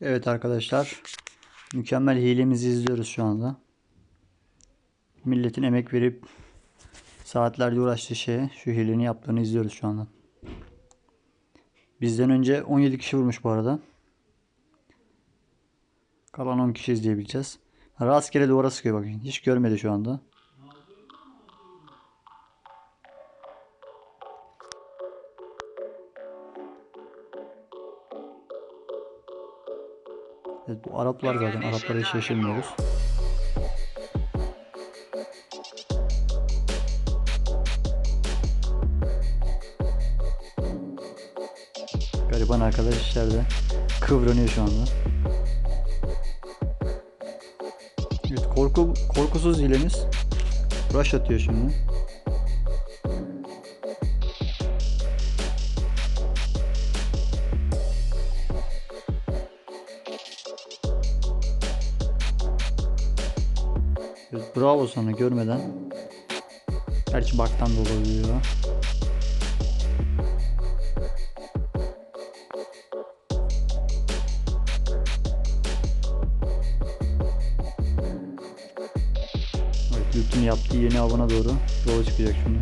Evet arkadaşlar. Mükemmel hilemizi izliyoruz şu anda. Milletin emek verip saatlerce uğraştığı şeye şu hileni yaptığını izliyoruz şu anda. Bizden önce 17 kişi vurmuş bu arada. Kalan 10 kişi izleyebileceğiz. Rastgele duvara sıkıyor bakın. Hiç görmedi şu anda. Evet bu Araplar zaten. Araplara hiç şaşırmıyoruz. Gariban arkadaş içeride kıvranıyor şu anda. Evet korku korkusuz hilemiz. Rush atıyor şimdi. Evet, bravo sana görmeden. Gerçi baktan olabiliyor. Evet, Luke'un yaptığı yeni avına doğru yola çıkacak şimdi.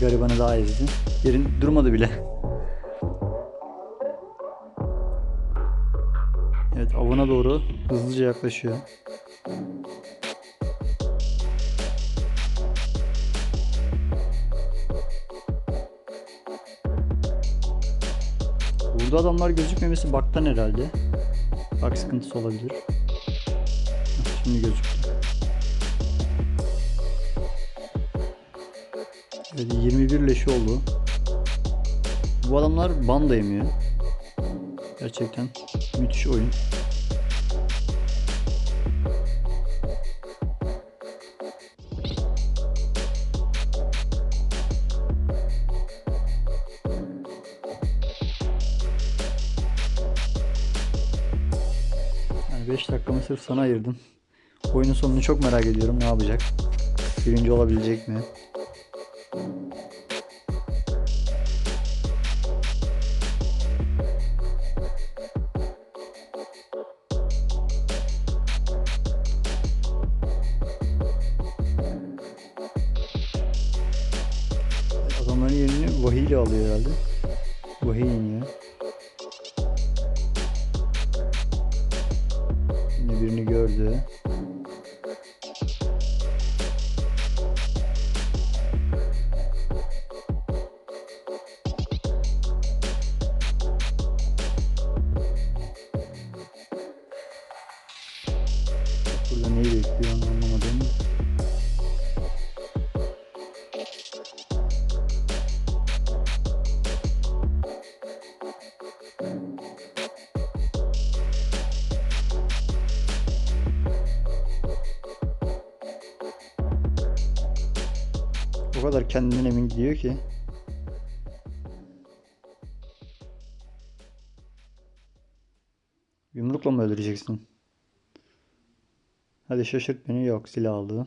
Bir garibanı daha ezdi. Yerin durmadı bile. Evet avına doğru hızlıca yaklaşıyor. Burada adamlar gözükmemesi baktan herhalde. Bak sıkıntısı olabilir. Şimdi gözüktü. 21 leşi oldu. Bu adamlar banda yemiyor. Gerçekten müthiş oyun. Yani 5 dakikamı sırf sana ayırdım. Oyunun sonunu çok merak ediyorum. Ne yapacak? Birinci olabilecek mi? Adamların yerini vahiy ile alıyor herhalde. Vahiy iniyor. Yine birini gördü. Burada neyi bekliyor onu anlamadım. O kadar kendinden emin gidiyor ki. Yumrukla mı öldüreceksin? Hadi şaşırt beni. Yok silah aldı.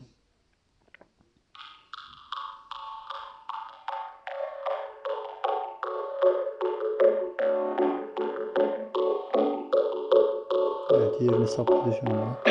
Evet yerini sapladı şu anda.